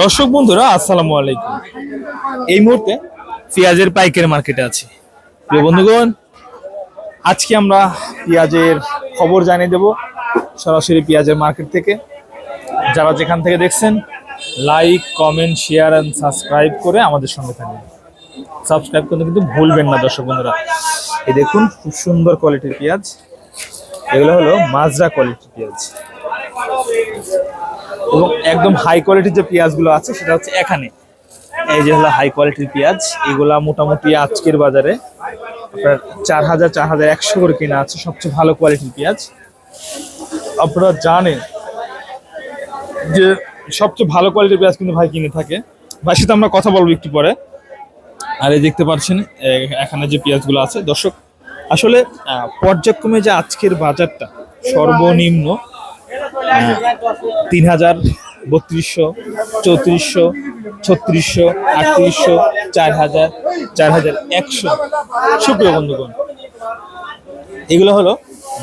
দর্শক বন্ধুরা, আসসালামু আলাইকুম। এই মুহূর্তে পেঁয়াজের পাইকারি মার্কেটে আছি। প্রিয় বন্ধুগণ, আজকে আমরা পেঁয়াজের খবর জানিয়ে দেব সরাসরি পেঁয়াজের মার্কেট থেকে। যারা যেখান থেকে দেখছেন, like, comment, share and subscribe করে আমাদের সঙ্গে থাকবেন। সাবস্ক্রাইব করতে কিন্তু ভুলবেন না দর্শক বন্ধুরা। এই দেখুন, খুব সুন্দর কোয়ালিটির পেঁয়াজ। এগুলো হলো মাজরা কোয়ালিটির পেঁয়াজ। এবং একদম হাই কোয়ালিটির যে পেঁয়াজগুলো আছে, সেটা হচ্ছে এখানে। এই যে হলো হাই কোয়ালিটির পেঁয়াজ, এগুলা মোটামুটি আজকের বাজারে আপনার চার হাজার চার হাজার একশো করে কেনা আছে সবচেয়ে ভালো কোয়ালিটির পেঁয়াজ। আপনারা জানেন যে সবচেয়ে ভালো কোয়ালিটির পেঁয়াজ কিন্তু ভাই কিনে থাকে। ভাই সাথে আমরা কথা বলব একটু পরে। আর এই দেখতে পাচ্ছেন এখানে যে পেঁয়াজগুলো আছে। দর্শক, আসলে পর্যায়ক্রমে যে আজকের বাজারটা সর্বনিম্ন তিন হাজার, বত্রিশশো, চৌত্রিশশো, ছত্রিশশো, আটত্রিশশো, চার হাজার চার হাজার একশো। সুপ্রিয় বন্ধুগণ, এগুলো হলো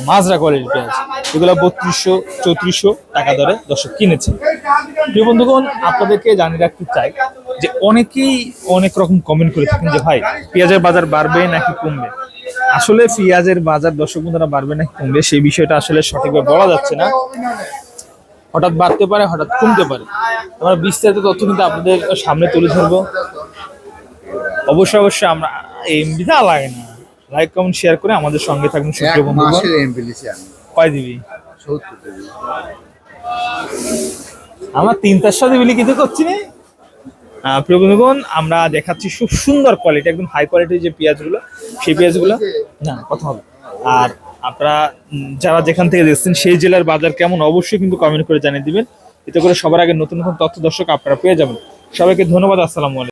মাজরা কোয়ালিটির পেঁয়াজ। এগুলো বত্রিশশো, চৌত্রিশশো টাকা দরে দর্শক কিনেছে। প্রিয় বন্ধুগণ, আপনাদেরকে জানিয়ে রাখতে চাই যে অনেকেই অনেক রকম কমেন্ট করে থাকেন যে, ভাই, পেঁয়াজের বাজার বাড়বে নাকি কমবে? আসলে পেঁয়াজের বাজার দর্শক বন্ধুরা বাড়বে নাকি কমবে। সেই বিষয়টা আসলে সঠিকভাবে বলা যাচ্ছে না। হঠাৎ বাড়তে পারে হঠাৎ কমতে পারে। আমরা বিস্তারিত তথ্য কিন্তু আপনাদের সামনে তুলে ধরবো। অবশ্যই অবশ্যই আমরা এমবি না লাগে না। লাইক কমেন্ট শেয়ার করে আমাদের সঙ্গে থাকুন এক সুপ্রিয় বন্ধু কয় দিবি? আমার তিন চারশো দিবি কিছু করছি না? প্রিয় বন্ধুগণ, আমরা দেখাচ্ছি খুব সুন্দর কোয়ালিটি একদম হাই কোয়ালিটির যে পেঁয়াজগুলো, সেই পেঁয়াজগুলো। না, কথা হবে। আর আপনারা যারা যেখান থেকে দেখছেন, সেই জেলার বাজার কেমন, অবশ্যই কিন্তু কমেন্ট করে জানিয়ে দিবেন। এতে করে সবার আগে নতুন নতুন তথ্য দর্শক আপনারা পেয়ে যাবেন। সবাইকে ধন্যবাদ, আসসালামু আলাইকুম।